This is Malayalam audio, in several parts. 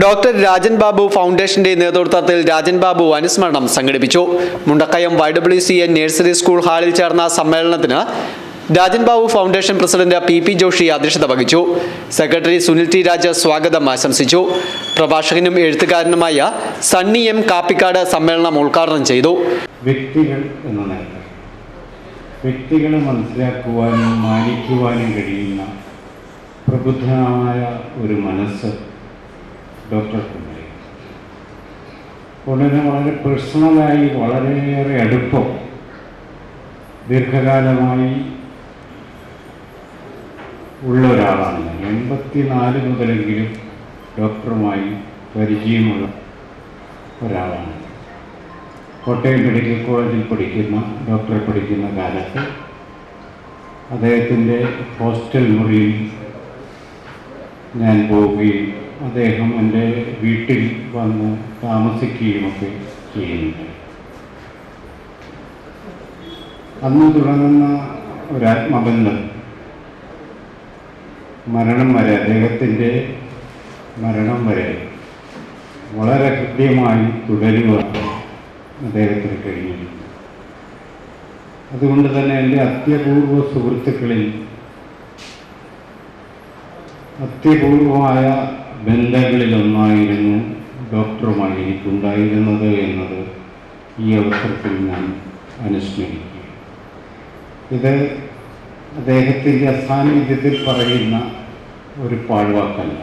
ഡോക്ടർ രാജൻ ബാബു ഫൗണ്ടേഷന്റെ നേതൃത്വത്തിൽ രാജൻ ബാബു അനുസ്മരണം സംഘടിപ്പിച്ചു. Mundakkayam Y W C N nursery school ഹാളിൽ ചേർന്ന സമ്മേളനത്തിന് Rajan Babu foundation president P P Joshi അധ്യക്ഷത വഹിച്ചു. സെക്രട്ടറി സുനിൽ ടി രാജ സ്വാഗതം ആശംസിച്ചു. പ്രഭാഷകനും എഴുത്തുകാരനുമായ സണ്ണി എം കാപ്പിക്കാട് സമ്മേളനം ഉദ്ഘാടനം ചെയ്തു. വ്യക്തികൾ എന്ന വ്യക്തികളെ മനസ്സിലാക്കുവാനും മാനിക്കുവാനും കഴിയുന്ന പ്രബുദ്ധമായ ഒരു മനസ്സ് ഡോക്ടർക്കുണ്ടായി ഉടനെ വളരെ പേഴ്സണലായി വളരെയേറെ അടുപ്പം ദീർഘകാലമായി ഉള്ള ഒരാളാണ്. എൺപത്തിനാല് മുതലെങ്കിലും ഡോക്ടറുമായി പരിചയമുള്ള ഒരാളാണ്. കോട്ടയം മെഡിക്കൽ കോളേജിൽ പഠിക്കുന്ന ഡോക്ടറെ പഠിക്കുന്ന കാലത്ത് അദ്ദേഹത്തിന്റെ ഹോസ്റ്റൽ മുറിയിൽ ഞാൻ പോവുകയും അദ്ദേഹം എന്റെ വീട്ടിൽ വന്ന് താമസിക്കുകയും ഒക്കെ ചെയ്യുന്നുണ്ട്. അന്ന് തുടങ്ങുന്ന ഒരാത്മബന്ധം മരണം വരെ അദ്ദേഹത്തിന്റെ മരണം വരെ വളരെ കൃത്യമായി തുടരുവാൻ അദ്ദേഹത്തിന് കഴിഞ്ഞിട്ടുണ്ട് അതുകൊണ്ട് തന്നെ എന്റെ അത്യപൂർവ സുഹൃത്തുക്കളിൽ അത്യപൂർവമായ ബന്ധങ്ങളിലൊന്നായിരുന്നു ഡോക്ടറുമായി എനിക്കുണ്ടായിരുന്നത് എന്നത് ഈ അവസരത്തിൽ ഞാൻ അനുസ്മരിക്കും ഇത് അദ്ദേഹത്തിന്റെ അസാന്നിധ്യത്തിൽ പറയുന്ന ഒരു പാഴ്വാക്കല്ല.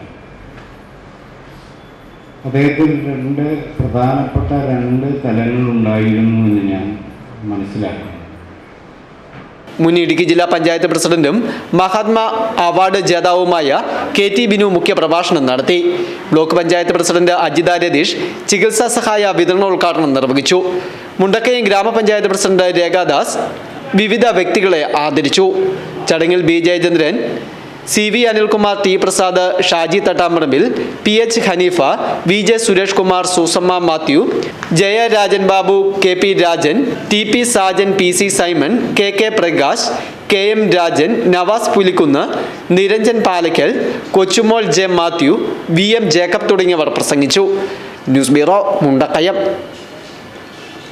അദ്ദേഹത്തിന് രണ്ട് പ്രധാനപ്പെട്ട രണ്ട് തലങ്ങളുണ്ടായിരുന്നു എന്ന് ഞാൻ മനസ്സിലാക്കുന്നു. മുൻ ഇടുക്കി ജില്ലാ പഞ്ചായത്ത് പ്രസിഡന്റും മഹാത്മാ അവാർഡ് ജേതാവുമായ കെ ടി ബിനു മുഖ്യപ്രഭാഷണം നടത്തി. ബ്ലോക്ക് പഞ്ചായത്ത് പ്രസിഡന്റ് അജിത രതീഷ് ചികിത്സാ സഹായ വിതരണോദ്ഘാടനം നിർവഹിച്ചു. മുണ്ടക്കയം ഗ്രാമപഞ്ചായത്ത് പ്രസിഡന്റ് രേഖാദാസ് വിവിധ വ്യക്തികളെ ആദരിച്ചു. ചടങ്ങിൽ B Jayachandran C V Anilkumar T Prasad Shaji Thattamparambil P H Haneefa V J Suresh Kumar Susamma Mathew Jayarajan Babu K P Rajan T P Sajan P C Simon K K Prakash K M Rajan Navas Pulikkunnu Niranjan Palakkal Kochumol J Mathew V M Jacob തുടങ്ങിയവർ പ്രസംഗിച്ചു. News bureau Mundakayam.